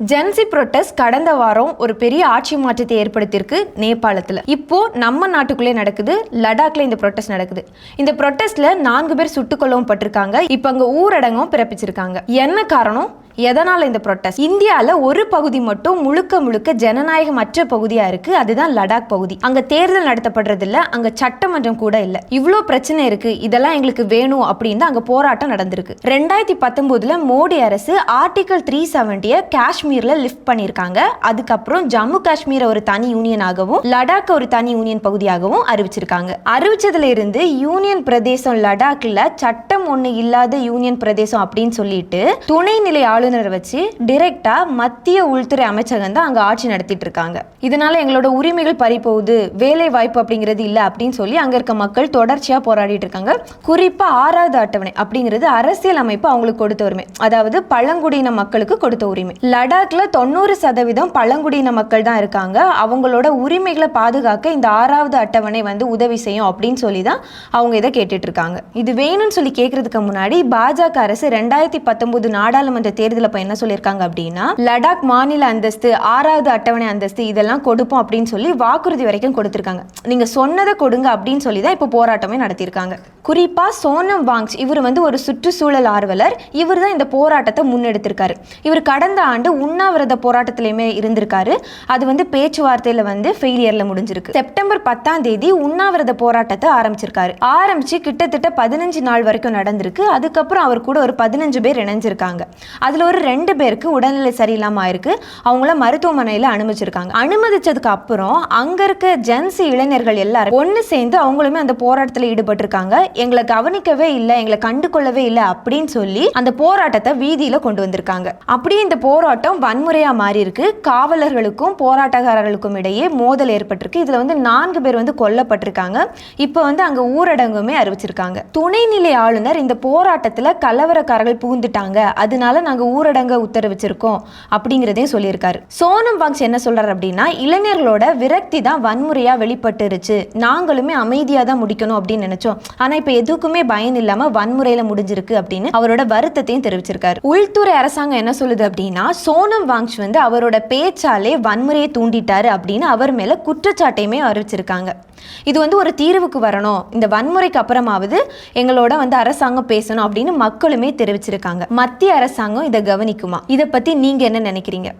Gen Z protest கடந்த வாரம் ஒரு பெரிய ஆட்சி மாற்றத்தை ஏற்படுத்தியிருக்கு நேபாளத்தில். இப்போ நம்ம நாட்டுக்குள்ளே நடக்குது லடாக்ல இந்த புரொட்டஸ்ட் நடக்குது. இந்த புரொட்டஸ்ட்ல நான்கு பேர் சுட்டுக் கொல்லவும் பட்டிருக்காங்க. இப்போ அங்கே ஊரடங்கும் பிறப்பிச்சிருக்காங்க. என்ன காரணம்? எதனால் இந்த புரொட்டஸ்ட் இந்தியாவில் ஒரு பகுதி மட்டும் முழுக்க முழுக்க ஜனநாயகமற்ற பகுதியாக இருக்குது அதுதான் லடாக் பகுதி. அங்கே தேர்தல் நடத்தப்படுறதில்ல அங்கே சட்டமன்றம் கூட இல்லை. இவ்வளோ பிரச்சனை இருக்குது இதெல்லாம் எங்களுக்கு வேணும் அப்படின்னு தான் அங்கே போராட்டம் நடந்திருக்கு. ரெண்டாயிரத்தி பத்தொம்போதில் மோடி அரசு ஆர்டிகல் த்ரீ செவன்ட்டியை காஷ்மீரில் லிஃப்ட் பண்ணியிருக்காங்க அதுக்கப்புறம் ஜம்மு காஷ்மீரை ஒரு தனி யூனியனாகவும் லடாக் ஒரு தனி யூனியன் பகுதியாகவும் அறிவிச்சிருக்காங்க. அறிவிச்சதுல இருந்து யூனியன் பிரதேசம் லடாக்ல சட்டம் ஒன்று இல்லாத யூனியன் பிரதேசம் அப்படின்னு சொல்லிட்டு துணைநிலை ஆளுநரை வச்சு டிரெக்டா மத்திய உள்துறை அமைச்சகம் தான் அங்க ஆட்சி நடத்திட்டு இருக்காங்க. இதனால எங்களோட உரிமைகள் பறிப்போகுது வேலை வாய்ப்பு அப்படிங்கிறது இல்லை அப்படின்னு சொல்லி அங்க இருக்க மக்கள் தொடர்ச்சியா போராடிட்டு இருக்காங்க. குறிப்பா ஆறாவது அட்டவணை அப்படிங்கிறது அரசியல் அமைப்பு அவங்களுக்கு கொடுத்த உரிமை. அதாவது பழங்குடியின மக்களுக்கு கொடுத்த உரிமை. லடாக்ல தொண்ணூறு சதவீதம் பழங்குடியின மக்கள் தான் இருக்காங்க. அவங்களோட உரிமைகளை பாதுகாக்க இந்த ஆறாவது அட்டவணை வந்து உதவி செய்யும் அப்படின்னு சொல்லி தான் அவங்க இதை கேட்டுட்டு இருக்காங்க. இது வேணும்னு சொல்லி கேட்கறதுக்கு முன்னாடி பாஜக அரசு ரெண்டாயிரத்தி பத்தொன்பது நாடாளுமன்ற தேர்தலில் இப்போ என்ன சொல்லியிருக்காங்க அப்படின்னா லடாக் மாநில அந்தஸ்து ஆறாவது அட்டவணை அந்தஸ்து இதெல்லாம் கொடுப்போம் அப்படின்னு சொல்லி வாக்குறுதி வரைக்கும் கொடுத்துருக்காங்க. நீங்க சொன்னதை கொடுங்க அப்படின்னு சொல்லி தான் இப்போ போராட்டமே நடத்தியிருக்காங்க. குறிப்பாக சோனம் வாங்ஸ் இவர் வந்து ஒரு சுற்றுச்சூழல் ஆர்வலர். இவர் தான் இந்த போராட்டத்தை முன்னெடுத்திருக்காரு. இவர் கடந்த ஆண்டு உண்ணாவிரத போராட்டத்திலையுமே இருந்திருக்காரு. அது வந்து பேச்சுவார்த்தையில் வந்து ஃபெயிலியரில் முடிஞ்சிருக்கு. செப்டம்பர் பத்தாம் தேதி உண்ணாவிரத போராட்டத்தை ஆரம்பிச்சிருக்காரு. ஆரம்பிச்சு கிட்டத்தட்ட பதினஞ்சு நாள் வரைக்கும் நடந்திருக்கு. அதுக்கப்புறம் அவர் கூட ஒரு பதினஞ்சு பேர் இணைஞ்சிருக்காங்க. அதில் ஒரு ரெண்டு பேருக்கு உடல்நிலை சரியில்லாம ஆயிருக்கு. அவங்கள மருத்துவமனையில் அனுமதிச்சிருக்காங்க. அனுமதிச்சதுக்கு அப்புறம் அங்கே இருக்க ஜென்சி இளைஞர்கள் எல்லாரும் ஒன்று சேர்ந்து அவங்களுமே அந்த போராட்டத்தில் ஈடுபட்டிருக்காங்க. எங்களை கவனிக்கவே இல்லை எங்களை கண்டு கொள்ளவே இல்லை அப்படின்னு சொல்லி அந்த போராட்டத்தை வீதியில கொண்டு வந்திருக்காங்க. அப்படியே இந்த போராட்டம் வன்முறையா மாறி இருக்கு. காவலர்களுக்கும் போராட்டக்காரர்களுக்கும் இடையே மோதல் ஏற்பட்டிருக்கு. இதுல வந்து நான்கு பேர் வந்து கொல்லப்பட்டிருக்காங்க. இப்போ வந்து அங்க ஊரடங்குமே அறிவிச்சிருக்காங்க. துணைநிலை ஆளுநர் இந்த போராட்டத்துல கலவரக்காரர்கள் புகுந்துட்டாங்க. அதனால நாங்க ஊரடங்க உத்தரவிச்சிருக்கோம் அப்படிங்கிறதையும் சொல்லியிருக்காரு. சோனம் வாங்ஸ் என்ன சொல்றாரு அப்படின்னா இளைஞர்களோட விரக்தி தான் வன்முறையா வெளிப்பட்டுருச்சு. நாங்களுமே அமைதியா தான் முடிக்கணும் அப்படின்னு நினைச்சோம். ஆனா இப்போ எதுக்குமே பயன் இல்லாம வன்முறையில முடிஞ்சிருக்கு அப்படின்னு அவரோட வருத்தத்தையும் தெரிவிச்சிருக்காரு. உள்துறை அரசாங்கம் என்ன சொல்லுது அப்படின்னா சோனம் வாங்ஸ் வந்து அவரோட பேச்சாலே வன்முறையை தூண்டிட்டாரு அப்படின்னு அவர் மேல குற்றச்சாட்டையுமே அறிவிச்சிருக்காங்க. இது வந்து ஒரு தீர்வுக்கு வரணும். இந்த வன்முறைக்கு அப்புறமாவது எங்களோட வந்து அரசாங்கம் பேசணும் அப்படின்னு மக்களுமே தெரிவிச்சிருக்காங்க. மத்திய அரசாங்கம் இதை கவனிக்குமா? இதை பத்தி நீங்க என்ன நினைக்கிறீங்க?